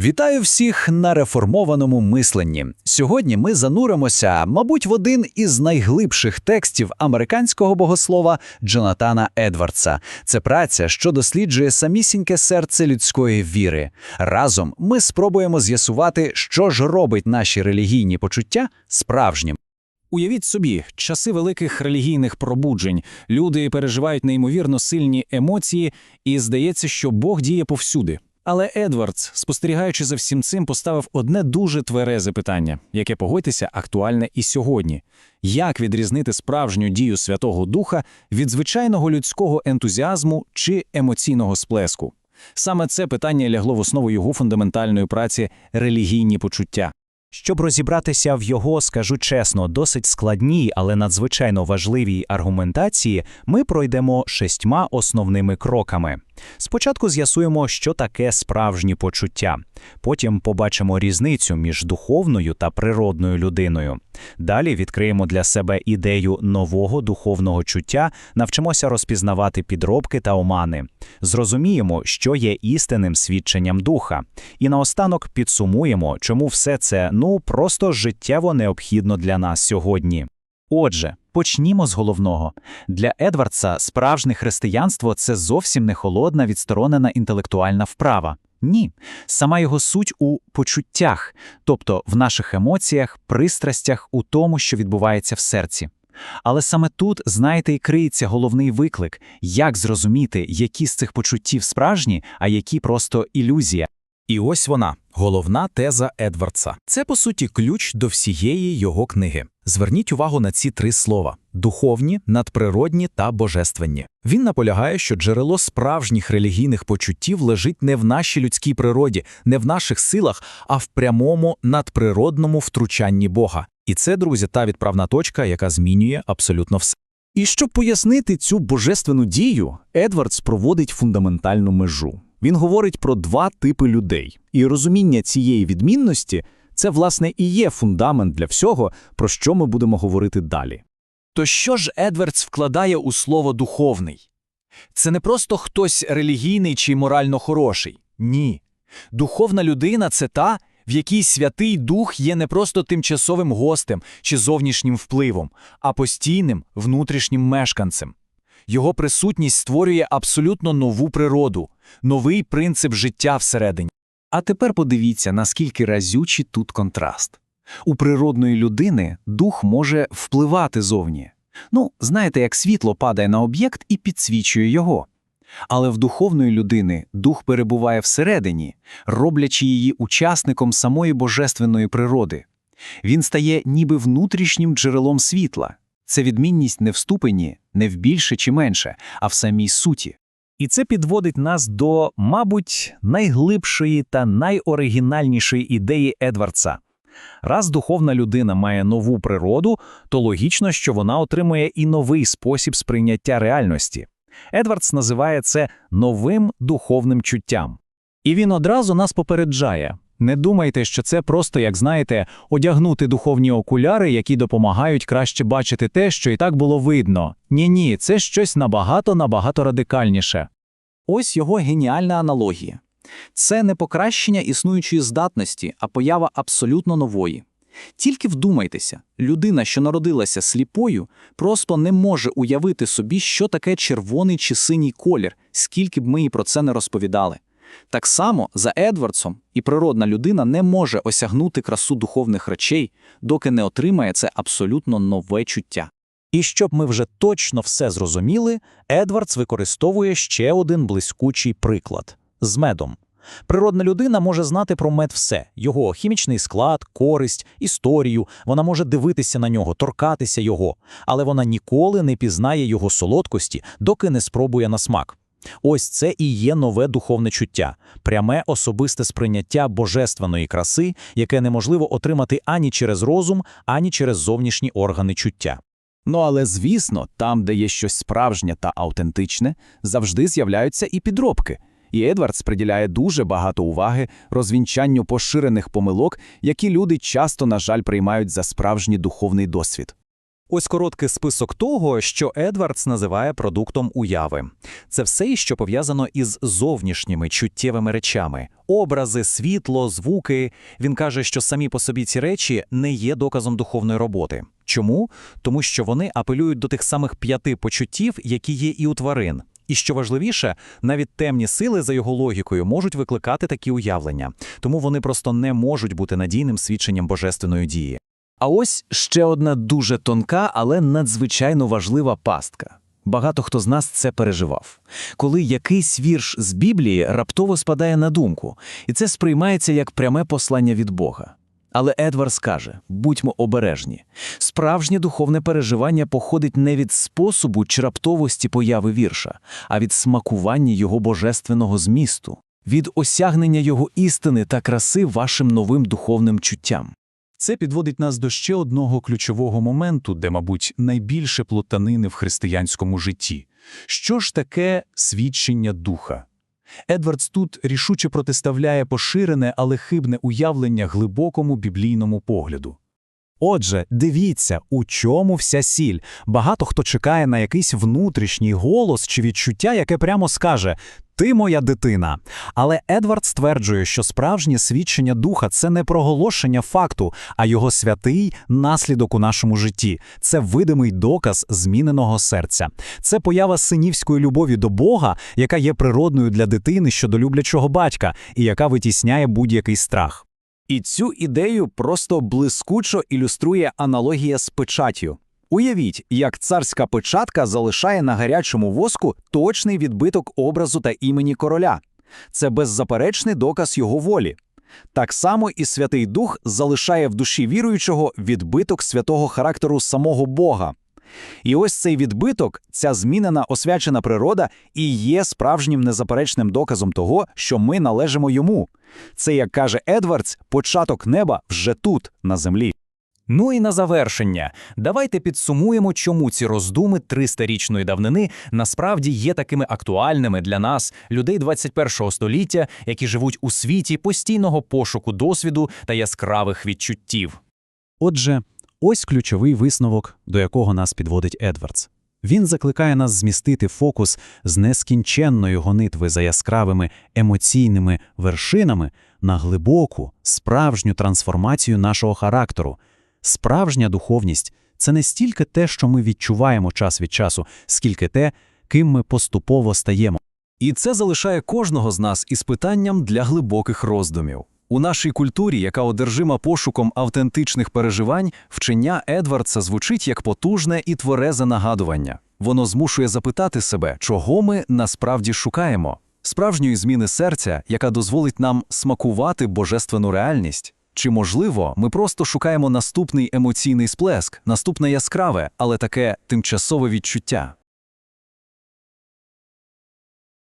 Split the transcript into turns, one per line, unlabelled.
Вітаю всіх на реформованому мисленні. Сьогодні ми зануримося, мабуть, в один із найглибших текстів американського богослова Джонатана Едвардса. Це праця, що досліджує самісіньке серце людської віри. Разом ми спробуємо з'ясувати, що ж робить наші релігійні почуття справжнім.
Уявіть собі, часи великих релігійних пробуджень. Люди переживають неймовірно сильні емоції, і здається, що Бог діє повсюди. Але Едвардс, спостерігаючи за всім цим, поставив одне дуже тверезе питання, яке, погодьтеся, актуальне і сьогодні. Як відрізнити справжню дію Святого Духа від звичайного людського ентузіазму чи емоційного сплеску? Саме це питання лягло в основу його фундаментальної праці «Релігійні почуття».
Щоб розібратися в його, скажу чесно, досить складній, але надзвичайно важливій аргументації, ми пройдемо шістьма основними кроками. Спочатку з'ясуємо, що таке справжні почуття. Потім побачимо різницю між духовною та природною людиною. Далі відкриємо для себе ідею нового духовного чуття, навчимося розпізнавати підробки та омани. Зрозуміємо, що є істинним свідченням духа. І наостанок підсумуємо, чому все це ну просто життєво необхідно для нас сьогодні. Отже, почнімо з головного. Для Едвардса справжнє християнство це зовсім не холодна, відсторонена інтелектуальна вправа. Ні, сама його суть у почуттях, тобто в наших емоціях, пристрастях, у тому, що відбувається в серці. Але саме тут, знаєте, і криється головний виклик, як зрозуміти, які з цих почуттів справжні, а які просто ілюзія.
І ось вона, головна теза Едвардса. Це, по суті, ключ до всієї його книги. Зверніть увагу на ці три слова: духовні, надприродні та божественні. Він наполягає, що джерело справжніх релігійних почуттів лежить не в нашій людській природі, не в наших силах, а в прямому надприродному втручанні Бога. І це, друзі, та відправна точка, яка змінює абсолютно все.
І щоб пояснити цю божественну дію, Едвардс проводить фундаментальну межу. Він говорить про два типи людей, і розуміння цієї відмінності це, власне, і є фундамент для всього, про що ми будемо говорити далі.
То що ж Едвардс вкладає у слово духовний? Це не просто хтось релігійний чи морально хороший. Ні. Духовна людина це та, в якій Святий Дух є не просто тимчасовим гостем чи зовнішнім впливом, а постійним внутрішнім мешканцем. Його присутність створює абсолютно нову природу, новий принцип життя всередині.
А тепер подивіться, наскільки разючий тут контраст. У природної людини дух може впливати зовні. Ну, знаєте, як світло падає на об'єкт і підсвічує його. Але в духовної людини дух перебуває всередині, роблячи її учасником самої божественної природи. Він стає ніби внутрішнім джерелом світла. Це відмінність не в ступені, не в більше чи менше, а в самій суті.
І це підводить нас до, мабуть, найглибшої та найоригінальнішої ідеї Едвардса. Раз духовна людина має нову природу, то логічно, що вона отримує і новий спосіб сприйняття реальності. Едвардс називає це новим духовним чуттям. І він одразу нас попереджає. Не думайте, що це просто, як знаєте, одягнути духовні окуляри, які допомагають краще бачити те, що і так було видно. Ні-ні, це щось набагато-набагато радикальніше.
Ось його геніальна аналогія. Це не покращення існуючої здатності, а поява абсолютно нової. Тільки вдумайтеся, людина, що народилася сліпою, просто не може уявити собі, що таке червоний чи синій колір, скільки б ми їй про це не розповідали. Так само за Едвардсом і природна людина не може осягнути красу духовних речей, доки не отримає це абсолютно нове чуття.
І щоб ми вже точно все зрозуміли, Едвардс використовує ще один блискучий приклад з медом. Природна людина може знати про мед все: його хімічний склад, користь, історію. Вона може дивитися на нього, торкатися його, але вона ніколи не пізнає його солодкості, доки не спробує на смак. Ось це і є нове духовне чуття, пряме особисте сприйняття божественної краси, яке неможливо отримати ані через розум, ані через зовнішні органи чуття.
Ну але звісно, там, де є щось справжнє та аутентичне, завжди з'являються і підробки. І Едвардс приділяє дуже багато уваги розвінчанню поширених помилок, які люди часто, на жаль, приймають за справжній духовний досвід.
Ось короткий список того, що Едвардс називає продуктом уяви. Це все, що пов'язано із зовнішніми чуттєвими речами: образи, світло, звуки. Він каже, що самі по собі ці речі не є доказом духовної роботи. Чому? Тому що вони апелюють до тих самих п'яти почуттів, які є і у тварин. І що важливіше, навіть темні сили за його логікою можуть викликати такі уявлення, тому вони просто не можуть бути надійним свідченням божественної дії.
А ось ще одна дуже тонка, але надзвичайно важлива пастка. Багато хто з нас це переживав. Коли якийсь вірш з Біблії раптово спадає на думку, і це сприймається як пряме послання від Бога. Але Едвардс каже: будьмо обережні. Справжнє духовне переживання походить не від способу чи раптовості появи вірша, а від смакування його божественного змісту, від осягнення його істини та краси вашим новим духовним чуттям.
Це підводить нас до ще одного ключового моменту, де, мабуть, найбільше плутанини в християнському житті. Що ж таке свідчення духа? Едвардс тут рішуче протиставляє поширене, але хибне уявлення глибокому біблійному погляду.
Отже, дивіться, у чому вся сіль. Багато хто чекає на якийсь внутрішній голос чи відчуття, яке прямо скаже «Ти моя дитина». Але Едвард стверджує, що справжнє свідчення духа це не проголошення факту, а його святий наслідок у нашому житті. Це видимий доказ зміненого серця. Це поява синівської любові до Бога, яка є природною для дитини щодо люблячого батька, і яка витісняє будь-який страх.
І цю ідею просто блискучо ілюструє аналогія з печаттю. Уявіть, як царська печатка залишає на гарячому воску точний відбиток образу та імені короля. Це беззаперечний доказ його волі. Так само і Святий Дух залишає в душі віруючого відбиток святого характеру самого Бога. І ось цей відбиток, ця змінена освячена природа, і є справжнім незаперечним доказом того, що ми належимо йому. Це, як каже Едвардс, початок неба вже тут, на землі.
Ну і на завершення, давайте підсумуємо, чому ці роздуми 300-річної давнини насправді є такими актуальними для нас, людей 21-го століття, які живуть у світі постійного пошуку досвіду та яскравих відчуттів. Отже, ось ключовий висновок, до якого нас підводить Едвардс. Він закликає нас змістити фокус з нескінченної гонитви за яскравими емоційними вершинами на глибоку, справжню трансформацію нашого характеру. Справжня духовність це не стільки те, що ми відчуваємо час від часу, скільки те, ким ми поступово стаємо.
І це залишає кожного з нас із питанням для глибоких роздумів. У нашій культурі, яка одержима пошуком автентичних переживань, вчення Едвардса звучить як потужне і тверезе нагадування. Воно змушує запитати себе, чого ми насправді шукаємо. Справжньої зміни серця, яка дозволить нам смакувати божественну реальність. Чи, можливо, ми просто шукаємо наступний емоційний сплеск, наступне яскраве, але таке тимчасове відчуття?